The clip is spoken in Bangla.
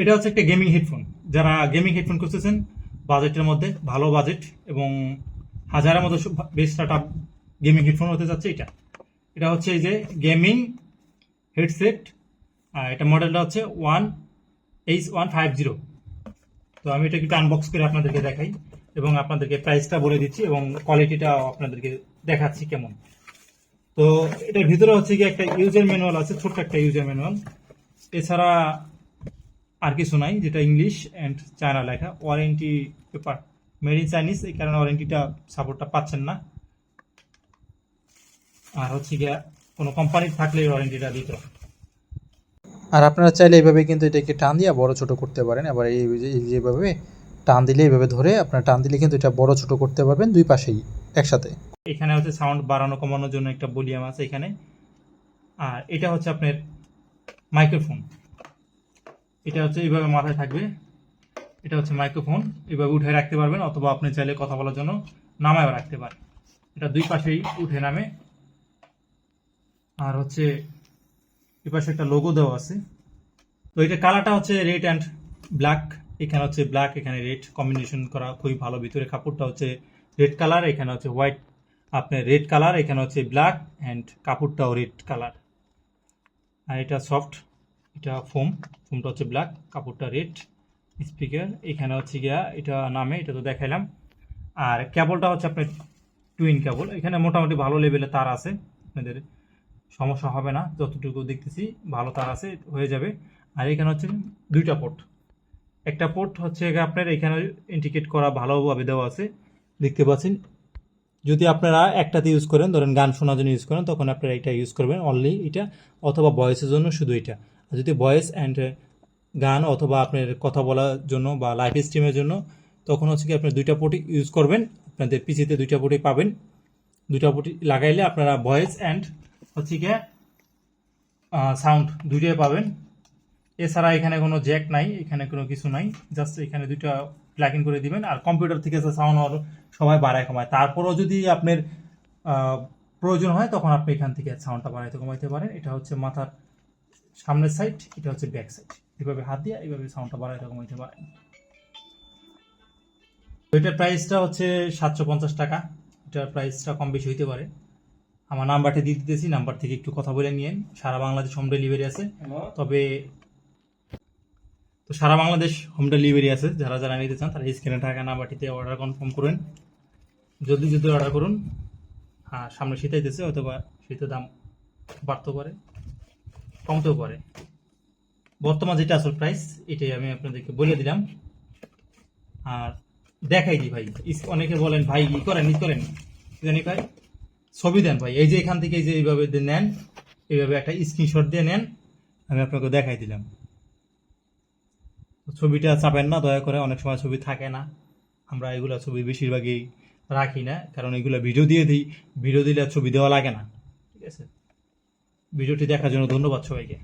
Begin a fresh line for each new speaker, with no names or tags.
এটা হচ্ছে একটা গেমিং হেডফোন যারা গেমিং হেডফোন খুঁজতেছেন বাজেটের মধ্যে ভালো বাজেট এবং হাজারের মতো স্টার্ট আপ গেমিং হেডফোন হতে যাচ্ছে এটা। এটা হচ্ছে এই যে গেমিং হেডসেট এটা মডেলটা হচ্ছে one H one five zero তো আমি এটা একটু আনবক্স করে আপনাদেরকে দেখাই এবং আপনাদেরকে প্রাইসটা বলে দিচ্ছি এবং কোয়ালিটিটাও আপনাদেরকে দেখাচ্ছি কেমন। তো এটার ভিতরে হচ্ছে কি একটা ইউজার ম্যানুয়াল আছে, ছোট্ট একটা ইউজার ম্যানুয়াল এছাড়া আর কিছু নাই যেটা ইংলিশ অ্যান্ড চায়না লেখা। Warranty paper made in Chinese এই কারণে ওয়ারেন্টিটা সাপোর্টটা পাচ্ছেন না। আর হচ্ছে গিয়া কোনো কোম্পানির থাকলে ওয়ারেন্টিটা দিত
আর আপনারা চাইলে এইভাবে কিন্তু এটাকে টান দিয়ে বড় ছোট করতে পারেন। আবার এই যেভাবে টান দিলে এইভাবে ধরে আপনারা টান দিলে কিন্তু এটা বড় ছোট করতে পারবেন দুই পাশেই একসাথে।
এখানে হচ্ছে সাউন্ড বাড়ানো কমানোর জন্য একটা বলিয়াম আছে এখানে। আর এটা হচ্ছে আপনার মাইক্রোফোন এটা হচ্ছে এইভাবে মাথায় থাকবে। এটা হচ্ছে মাইক্রোফোন এইভাবে উঠে রাখতে পারবেন অথবা আপনি চাইলে কথা বলার জন্য নামায়ও রাখতে পারেন। এটা দুই পাশেই উঠে নামে। আর হচ্ছে এই পাশে একটা লোগো দেওয়া আছে। তো এটা কালারটা হচ্ছে রেড অ্যান্ড ব্ল্যাক এখানে হচ্ছে ব্ল্যাক এখানে রেড কম্বিনেশন করা খুবই ভালো। ভিতরে কাপড়টা হচ্ছে রেড কালার এখানে হচ্ছে হোয়াইট আপনার রেড কালার এখানে হচ্ছে ব্ল্যাক অ্যান্ড কাপড়টাও রেড কালার আর এটা সফট এটা ফোম, ফোমটা হচ্ছে ব্ল্যাক কাপড়টা রেড স্পিকার এখানে হচ্ছে গিয়া এটা নামে, এটা তো দেখাইলাম। আর কেবলটা হচ্ছে আপনার টুইন কেবল এখানে মোটামুটি ভালো লেভেলে তার আছে। আপনাদের সমস্যা হবে না, যতটুকু দেখতেছি ভালো তার আছে, হয়ে যাবে। আর এখানে হচ্ছে দুইটা পোর্ট একটা পোর্ট হচ্ছে আপনার এখানে ইন্ডিকেট করা ভালোভাবে দেওয়া আছে। দেখতে পাচ্ছেন, যদি আপনারা একটাতে ইউজ করেন, ধরেন গান শোনার জন্য ইউজ করেন, তখন আপনারা এটা ইউজ করবেন অনলি এটা, অথবা ভয়েসের জন্য শুধু এটা। যদি ভয়েস অ্যান্ড গান অথবা আপনার কথা বলার জন্য বা লাইভ স্ট্রিমের জন্য, তখন হচ্ছে কি আপনার দুইটা পোর্টই ইউজ করবেন। আপনাদের পিসিতে দুইটা পোর্টই পাবেন। দুইটা পোর্টই লাগাইলে আপনারা ভয়েস অ্যান্ড হচ্ছে কি সাউন্ড দুইটাই পাবেন। এছাড়া এখানে কোনো জ্যাক নাই, এখানে কোনো কিছু নাই। জাস্ট এখানে দুইটা প্লাগ ইন করে দিবেন। আর কম্পিউটার থেকে সাউন্ড সবাই বাড়ায় কমায়। তারপরেও যদি আপনার প্রয়োজন হয়, তখন আপনি এখান থেকে সাউন্ডটা বাড়াইতে কমাইতে পারেন। এটা হচ্ছে মাথার সামনের সাইড এটা হচ্ছে ব্যাক সাইড এভাবে হাত দিয়ে এইভাবে সাউন্ডটা বাড়াইতে কমাইতে পারেন তো এটার প্রাইসটা হচ্ছে সাতশো পঞ্চাশ টাকা। এটার প্রাইসটা কম বেশি হইতে পারে। আমার নাম্বারটা দিয়ে দিতেছি নাম্বার থেকে একটু কথা বলে নিয়েন। সারা বাংলাদেশ হোম ডেলিভারি আছে। তবে তো সারা বাংলাদেশ হোম ডেলিভারি আছে। যারা যারা নিতে চান তারা স্ক্রিনে থাকা নাম্বারটিতে অর্ডার কনফার্ম করুন। জলদি জলদি অর্ডার করুন। হ্যাঁ সামনে শীত আইতেছে অথবা শীতের দাম বাড়তে পারে। কমতেও পারে। বর্তমান যেটা আসল প্রাইস এটাই আমি আপনাদেরকে বলে দিলাম। আর দেখাই দিই ভাই অনেকে বলেন, ভাই, ই করেন ই করেন। জানি ভাই, ছবি দেন ভাই, এই যে এখান থেকে এই যে এইভাবে নেন, এইভাবে একটা স্ক্রিনশট দিয়ে নেন, আমি আপনাকে দেখাই দিলাম। ছবিটা চাপেন না, দয়া করে, অনেক সময় ছবি থাকে না। আমরা এগুলো ছবি বেশিরভাগই রাখি না, কারণ এগুলো ভিডিও দিয়ে দিই ভিডিও দিলে ছবি দেওয়া লাগে না। ঠিক আছে? ভিডিওটি দেখার জন্য ধন্যবাদ সবাইকে।